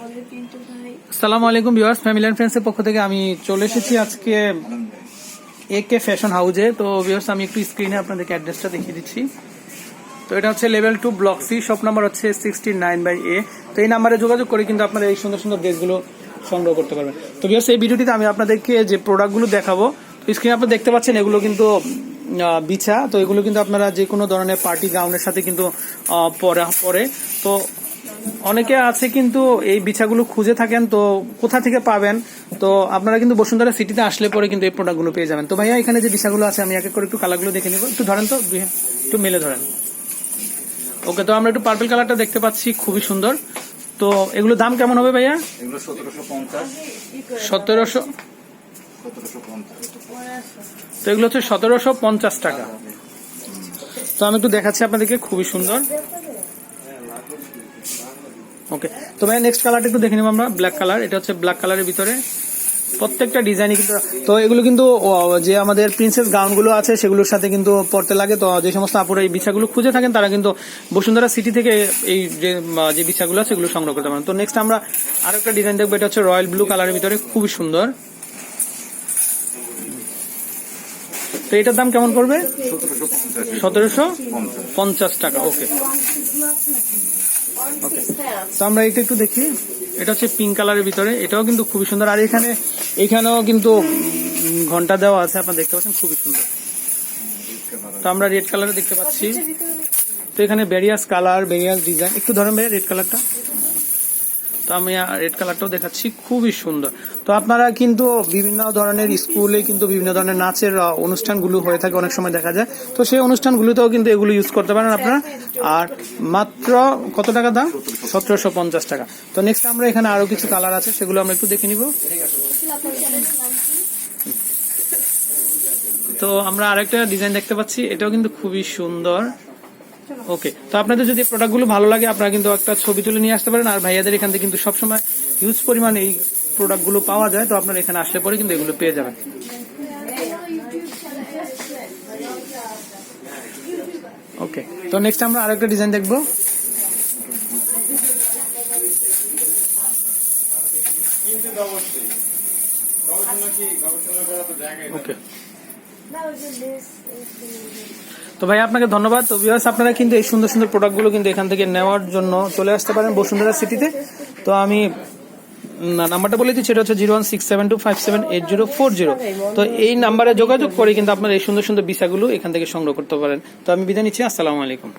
আসসালামু আলাইকুম viewers family and ফ্রেন্ডসের পক্ষ থেকে আমি চলে এসেছি আজকে এ কে ফ্যাশন হাউজে তো ভিউয়ার্স, আমি একটু স্ক্রিনে আপনাদেরকে অ্যাড্রেসটা দেখিয়ে দিচ্ছি। তো এটা হচ্ছে level two block C shop number হচ্ছে সিক্সটি নাইন বাই এ তো এই নাম্বারে যোগাযোগ করে কিন্তু আপনারা এই সুন্দর সুন্দর ড্রেসগুলো সংগ্রহ করতে পারবেন। তো ভিউয়ার্স, এই ভিডিওটিতে আমি আপনাদেরকে যে প্রোডাক্টগুলো দেখাবো, তো স্ক্রিনে আপনারা দেখতে পাচ্ছেন এগুলো কিন্তু বিছা। তো এগুলো কিন্তু আপনারা যে কোনো ধরনের পার্টি গাউনের সাথে কিন্তু পরা পরে। তো অনেকে আছে কিন্তু এই বিছাগুলো খুঁজে থাকেন তো কোথা থেকে পাবেন? তো আপনারা কিন্তু বসুন্ধরা সিটিতে আসলে পরে কিন্তু এই প্রোডাক্টগুলো পেয়ে যাবেন। তো ভাইয়া এখানে যে বিছাগুলো আছে আমি এক এক করে একটু কালারগুলো দেখে নিব। একটু ধরেন তো একটু মেলে ধরেন। ওকে তো আমরা একটু পার্পল কালারটা দেখতে পাচ্ছি খুবই সুন্দর। তো এগুলো দাম কেমন হবে ভাইয়া? সতেরোশো তো এগুলো হচ্ছে সতেরোশো পঞ্চাশ টাকা। তো আমি একটু দেখাচ্ছি আপনাদেরকে খুবই সুন্দর। ওকে তো ভাই নেক্সট কালারটা একটু দেখে নিব আমরা ব্ল্যাক কালার এটা হচ্ছে ব্ল্যাক কালারের ভিতরে। প্রত্যেকটা ডিজাইনই কিন্তু, তো এগুলো কিন্তু যে আমাদের প্রিন্সেস গাউনগুলো আছে, সেগুলোর সাথে কিন্তু পড়তে লাগে। তো, যে সমস্ত আপুরা এই বিছাগুলো খুঁজে থাকেন, তারা কিন্তু বসুন্ধরা সিটি থেকে এই যে যে বিছাগুলো আছে সেগুলো সংগ্রহ করতে পারেন। তো নেক্সট আমরা আরেকটা ডিজাইন দেখব, এটা হচ্ছে রয়্যাল ব্লু কালারের ভিতরে। খুবই সুন্দর। তো এটার দাম কেমন পড়বে? সতেরোশো পঞ্চাশ। টাকা ওকে। ওকে। তো আমরা এটা একটু দেখি। এটা হচ্ছে পিঙ্ক কালারের ভিতরে এটাও কিন্তু খুবই সুন্দর। আর এখানে এখানেও কিন্তু ঘণ্টা দেওয়া আছে আপনারা দেখতে পাচ্ছেন খুবই সুন্দর। তো আমরা রেড কালারে দেখতে পাচ্ছি। তো এখানে ভেরিয়াস কালার ভেরিয়াস ডিজাইন একটু ধরেন ভাই রেড কালারটা তো আমি রেড কালারটাও দেখাচ্ছি, খুবই সুন্দর। তো আপনারা কিন্তু বিভিন্ন ধরনের স্কুলে কিন্তু বিভিন্ন ধরনের নাচের অনুষ্ঠানগুলো হয়ে থাকে, অনেক সময় দেখা যায়। তো সেই অনুষ্ঠানগুলোতেও কিন্তু এগুলো ইউজ করতে পারেন আপনারা। আর মাত্র কত টাকা দাম? সতেরোশো পঞ্চাশ টাকা। তো নেক্সট আমরা এখানে আরও কিছু কালার আছে, সেগুলো আমরা একটু দেখে নিব। তো আমরা আরেকটা ডিজাইন দেখতে পাচ্ছি, এটাও কিন্তু খুবই সুন্দর। ওকে তো আপনাদের যদি প্রোডাক্টগুলো ভালো লাগে আপনারা কিন্তু একটা ছবি তুলে নিয়ে আসতে পারেন। আর ভাইয়াদের এখান থেকে কিন্তু সবসময় হিউজ পরিমাণ এই প্রোডাক্টগুলো পাওয়া যায়। তো আপনারা এখানে আসলে পরে কিন্তু এগুলো পেয়ে যাবেন। ওকে তো নেক্সট আমরা আরেকটা ডিজাইন দেখব। ওকে তো ভাই, আপনাকে ধন্যবাদ। তো ভিউয়ার্স আপনারা কিন্তু এই সুন্দর সুন্দর প্রোডাক্টগুলো কিন্তু এখান থেকে নেওয়ার জন্য চলে আসতে পারেন বসুন্ধরা সিটিতে তো আমি নাম্বারটা বলে দিচ্ছি এটা হচ্ছে zero one six seven two five seven eight zero four zero. তো এই নাম্বারে যোগাযোগ করে কিন্তু আপনারা এই সুন্দর সুন্দর বিষয়গুলো এখান থেকে সংগ্রহ করতে পারেন। তো আমি বিদায় নিচ্ছি, আসসালামু আলাইকুম।